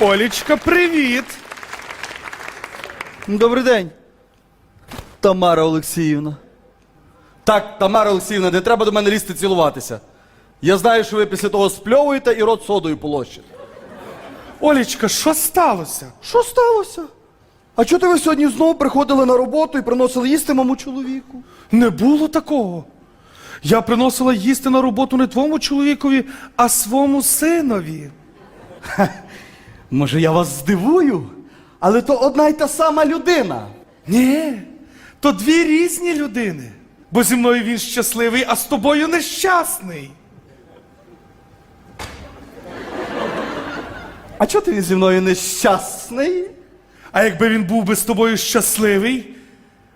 Олічка, привіт! Добрий день. Тамара Олексіївна. Так, Тамара Олексіївна, не треба до мене лізти цілуватися. Я знаю, що ви після того спльовуєте і рот содою полощите. Олічка, що сталося? Що сталося? А чого ти ви сьогодні знову приходили на роботу і приносили їсти моєму чоловіку? Не було такого. Я приносила їсти на роботу не твоєму чоловікові, а свому синові. Може, я вас здивую? Але то одна й та сама людина. Ні, то дві різні людини. Бо зі мною він щасливий, а з тобою нещасний. А чого ти він зі мною нещасний? А якби він був би з тобою щасливий,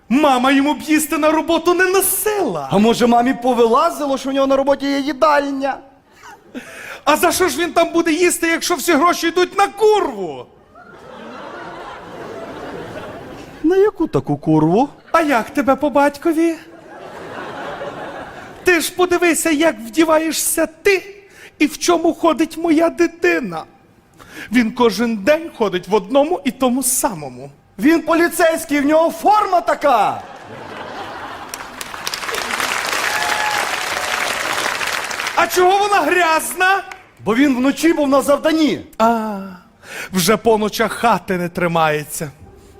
мама йому б їсти на роботу не носила. А може, мамі повилазило, що в нього на роботі є їдальня? А за що ж він там буде їсти, якщо всі гроші йдуть на курву? На яку таку курву? А як тебе по батькові? Ти ж подивися, як вдіваєшся ти і в чому ходить моя дитина. Він кожен день ходить в одному і тому самому. Він поліцейський, в нього форма така. А чого вона грязна? Бо він вночі був на завданні. А, вже по ночах хати не тримається.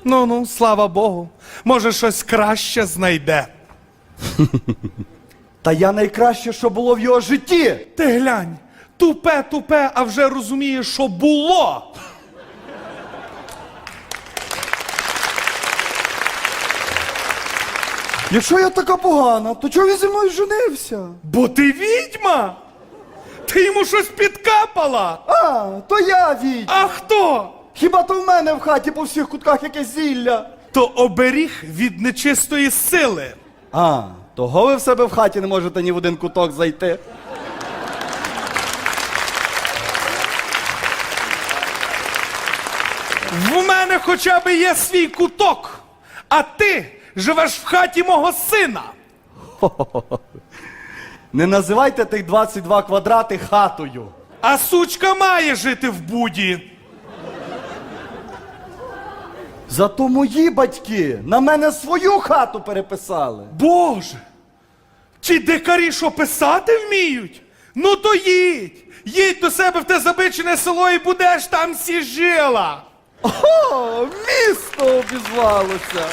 Ну ну, слава Богу. Може, щось краще знайде. Та я найкраще, що було в його житті. Ти глянь, тупе, тупе, а вже розуміє, що було. Якщо я така погана, то чого він зі мною женився? Бо ти відьма. Ти йому щось підкапала. А, то я відь. А хто? Хіба то в мене в хаті по всіх кутках якесь зілля? То оберіг від нечистої сили. А, того ви в себе в хаті не можете ні в один куток зайти. В мене хоча б є свій куток, а ти живеш в хаті мого сина. Не називайте тих 22 квадрати хатою. А сучка має жити в буді. Зато мої батьки на мене свою хату переписали. Боже, ті дикарі, що писати вміють? Ну то їдь, їдь до себе в те забичене село і будеш там сі жила. О, місто обізвалося.